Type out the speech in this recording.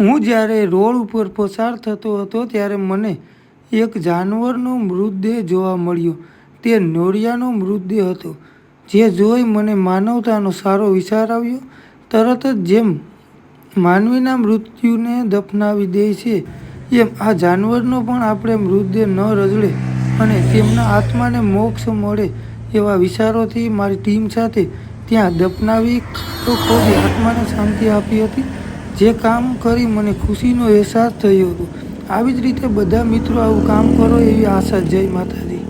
હું જ્યારે રોડ ઉપર પસાર થતો હતો ત્યારે મને એક જાનવરનો મૃતદેહ જોવા મળ્યો. તે નોળિયાનો મૃતદેહ હતો, જે જોઈ મને માનવતાનો સારો વિચાર આવ્યો. તરત જ જેમ માનવીના મૃત્યુને દફનાવી દે છે, એમ આ જાનવરનો પણ આપણે મૃતદેહ ન રજળે અને તેમના આત્માને મોક્ષ મળે એવા વિચારોથી મારી ટીમ સાથે ત્યાં દફનાવી તો ખોદી આત્માને શાંતિ આપી હતી. જે કામ કરી મને ખુશીનો અહેસાસ થયો હતો. આવી જ રીતે બધા મિત્રો આવું કામ કરો એવી આશા. જય માતાજી.